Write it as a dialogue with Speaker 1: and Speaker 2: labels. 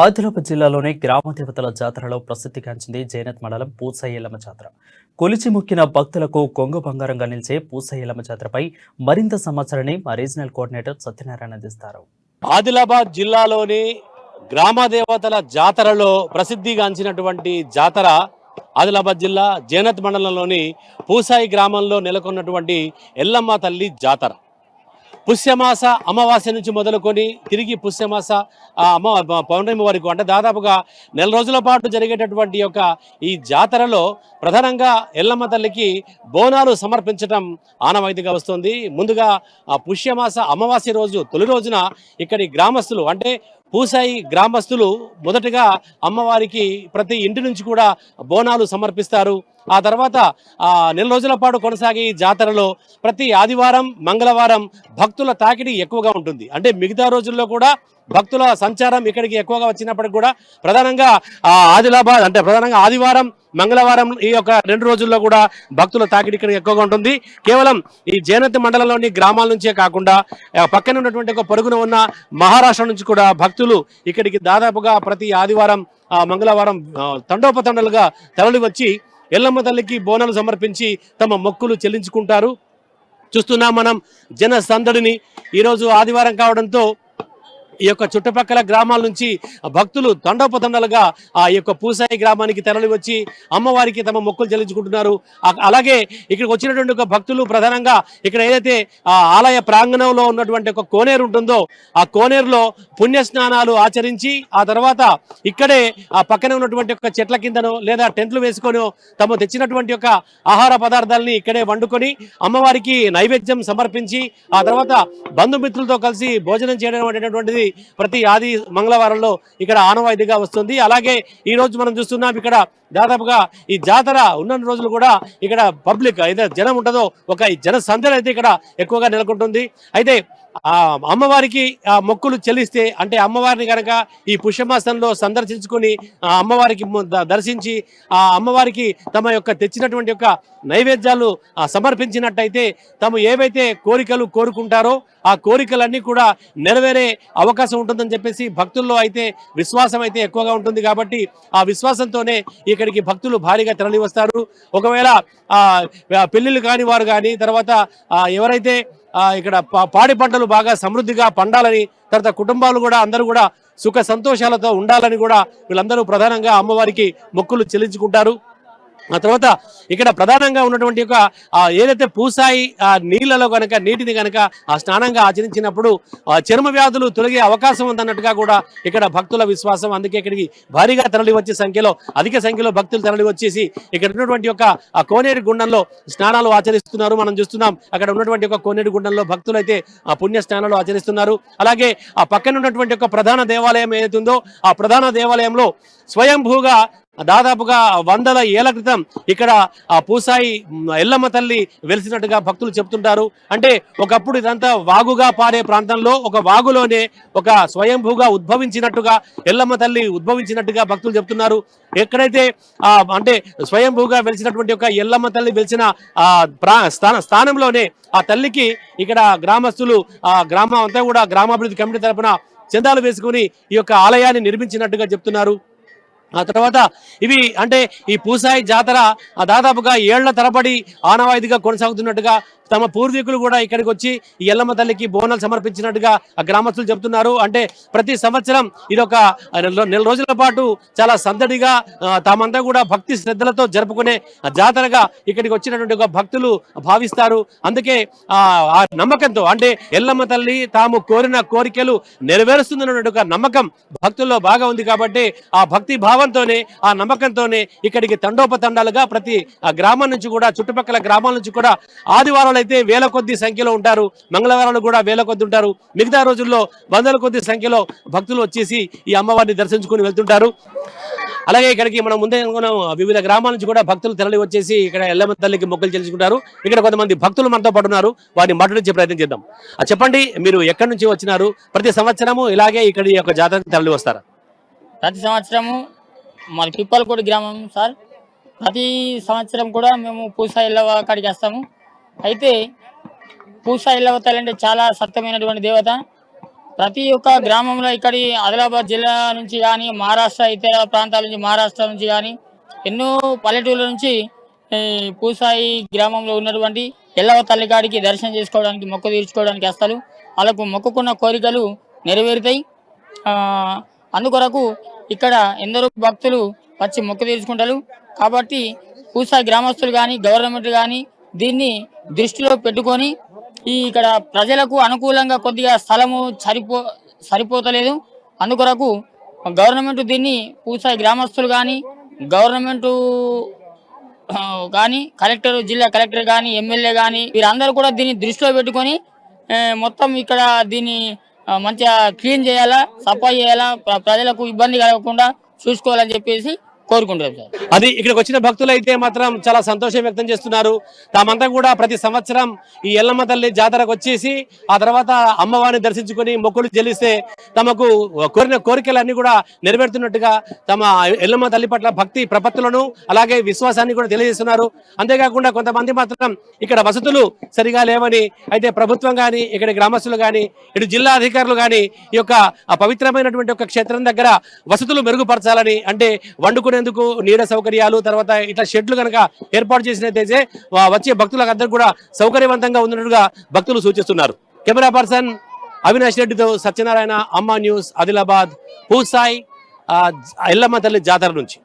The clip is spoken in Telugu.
Speaker 1: ఆదిలాబాద్ జిల్లాలోని గ్రామ దేవతల జాతరలో ప్రసిద్ధిగాంచింది జైనత్ మండలం పూసయ్యలమ్మ జాతర. కొలిచి మొక్కిన భక్తులకు కొంగు బంగారంగా నిలిచే పూసయ్యలమ్మ జాతరపై మరింత సమాచారాన్ని మా రీజనల్ కోఆర్డినేటర్ సత్యనారాయణ అందిస్తారు.
Speaker 2: ఆదిలాబాద్ జిల్లాలోని గ్రామ దేవతల జాతరలో ప్రసిద్ధిగాంచినటువంటి జాతర ఆదిలాబాద్ జిల్లా జైనత్ మండలంలోని పూసాయి గ్రామంలో నెలకొన్నటువంటి ఎల్లమ్మ తల్లి జాతర. పుష్యమాస అమావాస్య నుంచి మొదలుకొని తిరిగి పుష్యమాస అమ్మ పౌర్ణమి వరకు అంటే దాదాపుగా నెల రోజుల పాటు జరిగేటటువంటి యొక్క ఈ జాతరలో ప్రధానంగా ఎల్లమ్మ తల్లికి బోనాలు సమర్పించడం ఆనవాయితీగా వస్తుంది. ముందుగా ఆ పుష్యమాస అమావాస్య రోజు తొలి రోజున ఇక్కడి గ్రామస్తులు అంటే పూసాయి గ్రామస్తులు మొదటగా అమ్మవారికి ప్రతి ఇంటి నుంచి కూడా బోనాలు సమర్పిస్తారు. ఆ తర్వాత నెల రోజుల పాటు కొనసాగే ఈ జాతరలో ప్రతి ఆదివారం మంగళవారం భక్తుల తాకిడి ఎక్కువగా ఉంటుంది. అంటే మిగతా రోజుల్లో కూడా భక్తుల సంచారం ఇక్కడికి ఎక్కువగా వచ్చినప్పటికి కూడా ప్రధానంగా ఆదిలాబాద్ అంటే ప్రధానంగా ఆదివారం మంగళవారం ఈ యొక్క రెండు రోజుల్లో కూడా భక్తుల తాకిడి ఇక్కడ ఎక్కువగా ఉంటుంది. కేవలం ఈ జైనతి మండలంలోని గ్రామాల నుంచే కాకుండా పక్కన ఉన్నటువంటి ఒక పొరుగున ఉన్న మహారాష్ట్ర నుంచి కూడా భక్తులు ఇక్కడికి దాదాపుగా ప్రతి ఆదివారం మంగళవారం తండోపతండలుగా తరలి వచ్చి ఎల్లమ్మ తల్లికి బోనాలు సమర్పించి తమ మొక్కులు చెల్లించుకుంటారు. చూస్తున్నాం మనం జన సందడిని. ఈరోజు ఆదివారం కావడంతో ఈ యొక్క చుట్టుపక్కల గ్రామాల నుంచి భక్తులు దండోపదండలుగా ఆ యొక్క పూసాయి గ్రామానికి తరలి వచ్చి అమ్మవారికి తమ మొక్కులు చెల్లించుకుంటున్నారు. అలాగే ఇక్కడికి వచ్చినటువంటి ఒక భక్తులు ప్రధానంగా ఇక్కడ ఏదైతే ఆ ఆలయ ప్రాంగణంలో ఉన్నటువంటి ఒక కోనేరు ఉంటుందో ఆ కోనేరులో పుణ్య స్నానాలు ఆచరించి ఆ తర్వాత ఇక్కడే ఆ పక్కనే ఉన్నటువంటి ఒక చెట్ల కిందనో లేదా టెంట్లు వేసుకొని తమ తెచ్చినటువంటి యొక్క ఆహార పదార్థాలని ఇక్కడే వండుకొని అమ్మవారికి నైవేద్యం సమర్పించి ఆ తర్వాత బంధుమిత్రులతో కలిసి భోజనం చేయడం అనేటటువంటిది ప్రతి ఆది మంగళవారంలో ఇక్కడ ఆనవాయితీగా వస్తుంది. అలాగే ఈ రోజు మనం చూస్తున్నాం ఇక్కడ దాదాపుగా ఈ జాతర ఉన్న రోజులు కూడా ఇక్కడ పబ్లిక్ అయితే జనం ఉంటుందో ఒక జన సందడి అయితే ఇక్కడ ఎక్కువగా నెలకొంటుంది. అయితే అమ్మవారికి మొక్కులు చెల్లిస్తే అంటే అమ్మవారిని కనుక ఈ పుష్యమాసంలో సందర్శించుకొని ఆ అమ్మవారికి దర్శించి ఆ అమ్మవారికి తమ యొక్క తెచ్చినటువంటి యొక్క నైవేద్యాలు సమర్పించినట్టయితే తాము ఏవైతే కోరికలు కోరుకుంటారో ఆ కోరికలన్నీ కూడా నెరవేరే అవకాశం ఉంటుందని చెప్పేసి భక్తుల్లో అయితే విశ్వాసం అయితే ఎక్కువగా ఉంటుంది కాబట్టి ఆ విశ్వాసంతోనే ఇక్కడికి భక్తులు భారీగా తరలి వస్తారు ఒకవేళ పెళ్ళిళ్ళు పెళ్ళిళ్ళు కాని వారు కానీ తర్వాత ఎవరైతే ఇక్కడ పా- పాడి పంటలు బాగా సమృద్ధిగా పండాలని తర్వాత కుటుంబాలు కూడా అందరూ కూడా సుఖ సంతోషాలతో ఉండాలని కూడా వీళ్ళందరూ ప్రధానంగా అమ్మవారికి మొక్కులు చెల్లించుకుంటారు. ఆ తర్వాత ఇక్కడ ప్రధానంగా ఉన్నటువంటి ఒక ఏదైతే పూసాయి ఆ నీళ్ళలో కనుక నీటిని కనుక ఆ స్నానంగా ఆచరించినప్పుడు ఆ చర్మ వ్యాధులు తొలగే అవకాశం ఉందన్నట్టుగా కూడా ఇక్కడ భక్తుల విశ్వాసం. అందుకే ఇక్కడికి భారీగా తరలి వచ్చే సంఖ్యలో అధిక సంఖ్యలో భక్తులు తరలి వచ్చేసి ఇక్కడ ఉన్నటువంటి ఒక ఆ కోనేరు గుండంలో స్నానాలు ఆచరిస్తున్నారు. మనం చూస్తున్నాం అక్కడ ఉన్నటువంటి ఒక కోనేరు గుండంలో భక్తులు అయితే ఆ పుణ్య స్నానాలు ఆచరిస్తున్నారు. అలాగే ఆ పక్కన ఉన్నటువంటి ఒక ప్రధాన దేవాలయం ఏదైతే ఉందో ఆ ప్రధాన దేవాలయంలో స్వయంభూగా దాదాపుగా వందల ఏళ్ళ క్రితం ఇక్కడ ఆ పూసాయి ఎల్లమ్మ తల్లి వెలిసినట్టుగా భక్తులు చెప్తుంటారు. అంటే ఒకప్పుడు ఇదంతా వాగుగా పారే ప్రాంతంలో ఒక వాగులోనే ఒక స్వయంభూగా ఉద్భవించినట్టుగా ఎల్లమ్మ తల్లి ఉద్భవించినట్టుగా భక్తులు చెప్తున్నారు. ఎక్కడైతే ఆ అంటే స్వయంభూగా వెలిసినటువంటి ఒక ఎల్లమ్మ తల్లి వెలిసిన ఆ ప్రా స్థాన స్థానంలోనే ఆ తల్లికి ఇక్కడ గ్రామస్తులు ఆ గ్రామం అంతా కూడా గ్రామాభివృద్ధి కమిటీ తరపున చందాలు వేసుకుని ఈ యొక్క ఆలయాన్ని నిర్మించినట్టుగా చెప్తున్నారు. ఆ తర్వాత ఇవి అంటే ఈ పూసాయి జాతర ఆ దాదాపుగా ఏళ్ళ తరబడి ఆనవాయిదిగా కొనసాగుతున్నట్టుగా తమ పూర్వీకులు కూడా ఇక్కడికి వచ్చి ఈ ఎల్లమ్మ తల్లికి బోనాలు సమర్పించినట్టుగా గ్రామస్తులు చెబుతున్నారు. అంటే ప్రతి సంవత్సరం ఇది నెల రోజుల పాటు చాలా సందడిగా తామంతా కూడా భక్తి శ్రద్ధలతో జరుపుకునే జాతరగా ఇక్కడికి వచ్చినటువంటి ఒక భక్తులు భావిస్తారు. అందుకే ఆ నమ్మకంతో అంటే ఎల్లమ్మ తల్లి తాము కోరిన కోరికలు నెరవేరుస్తుందన్నటువంటి ఒక నమ్మకం భక్తుల్లో బాగా ఉంది కాబట్టి ఆ భక్తి భావంతోనే ఆ నమ్మకంతోనే ఇక్కడికి తండోపతండాలుగా ప్రతి ఆ గ్రామం నుంచి కూడా చుట్టుపక్కల గ్రామాల నుంచి కూడా ఆదివారాలు అయితే వేల కొద్ది సంఖ్యలో ఉంటారు మంగళవారాలు కూడా వేల కొద్ది ఉంటారు. మిగతా రోజుల్లో వందల కొద్ది సంఖ్యలో భక్తులు వచ్చేసి ఈ అమ్మవారిని దర్శించుకుని వెళ్తుంటారు. అలాగే ఇక్కడికి మనం ముందే వివిధ గ్రామాల నుంచి కూడా భక్తులు తరలి వచ్చేసి ఇక్కడ ఎల్లమ్మ తల్లికి మొక్కలు చెల్లించుకుంటారు. ఇక్కడ కొంతమంది భక్తులు మనతో పాటు ఉన్నారు. వారిని మాట్లాడించే ప్రయత్నం చేద్దాం. చెప్పండి మీరు ఎక్కడి నుంచి వచ్చినారు? ప్రతి సంవత్సరము ఇలాగే ఇక్కడ ఈ యొక్క జాతరకు తరలి వస్తారా?
Speaker 3: ప్రతి సంవత్సరము మాది పిప్పలకోటి గ్రామం సార్. ప్రతి సంవత్సరం కూడా మేము పూసా ఇళ్ళ కాడికి వస్తాము. అయితే పూసా ఇళ్ళవ తల్లి అంటే చాలా సత్యమైనటువంటి దేవత. ప్రతి ఒక్క గ్రామంలో ఇక్కడి ఆదిలాబాద్ జిల్లా నుంచి కానీ మహారాష్ట్ర ఇతర ప్రాంతాల నుంచి మహారాష్ట్ర నుంచి కానీ ఎన్నో పల్లెటూళ్ళ నుంచి పూసాయి గ్రామంలో ఉన్నటువంటి ఎల్లవ తల్లికాడికి దర్శనం చేసుకోవడానికి మొక్కు తీర్చుకోవడానికి వస్తారు వాళ్ళకు మొక్కుకున్న కోరికలు నెరవేరుతాయి. అందుకొరకు ఇక్కడ ఎందరో భక్తులు వచ్చి మొక్కు తీర్చుకుంటారు. కాబట్టి పూసా గ్రామస్తులు కానీ గవర్నమెంట్ కానీ దీన్ని దృష్టిలో పెట్టుకొని ఈ ఇక్కడ ప్రజలకు అనుకూలంగా కొద్దిగా స్థలము సరిపో సరిపోతలేదు. అందుకొరకు గవర్నమెంట్ దీన్ని పూసాయి గ్రామస్తులు కానీ గవర్నమెంట్ కానీ కలెక్టర్ జిల్లా కలెక్టర్ కానీ ఎమ్మెల్యే కానీ వీరందరూ కూడా దీన్ని దృష్టిలో పెట్టుకొని మొత్తం ఇక్కడ దీన్ని మంచిగా క్లీన్ చేయాలా సఫాయి చేయాలా ప్రజలకు ఇబ్బంది కలగకుండా చూసుకోవాలని చెప్పేసి కోరుకుంటున్నాం సార్.
Speaker 2: అది ఇక్కడికి వచ్చిన భక్తులు అయితే మాత్రం చాలా సంతోషం వ్యక్తం చేస్తున్నారు. తామంతా కూడా ప్రతి సంవత్సరం ఈ ఎల్లమ్మ తల్లి జాతరకు వచ్చేసి ఆ తర్వాత అమ్మవారిని దర్శించుకొని మొక్కులు చెల్లిస్తే తమకు కోరిన కోరికలన్నీ కూడా నెరవేరుతున్నట్టుగా తమ ఎల్లమ్మ తల్లి పట్ల భక్తి ప్రపత్తులను అలాగే విశ్వాసాన్ని కూడా తెలియజేస్తున్నారు. అంతేకాకుండా కొంతమంది మాత్రం ఇక్కడ వసతులు సరిగా లేవని అయితే ప్రభుత్వం కానీ ఇక్కడ గ్రామస్తులు కానీ ఇటు జిల్లా అధికారులు కానీ ఈ యొక్క పవిత్రమైనటువంటి ఒక క్షేత్రం దగ్గర వసతులు మెరుగుపరచాలని అంటే వండుకునే వండుకునేందుకు నీడ సౌకర్యాలు తర్వాత ఇట్లా షెడ్లు కనుక ఏర్పాటు చేసినట్టయితే వచ్చే భక్తులకు కూడా సౌకర్యవంతంగా ఉన్నట్టుగా భక్తులు సూచిస్తున్నారు. కెమెరా పర్సన్ అవినాష్ రెడ్డితో సత్యనారాయణ అమ్మ న్యూస్ ఆదిలాబాద్ పూసాయి ఎల్లమ్మ తల్లి జాతర నుంచి.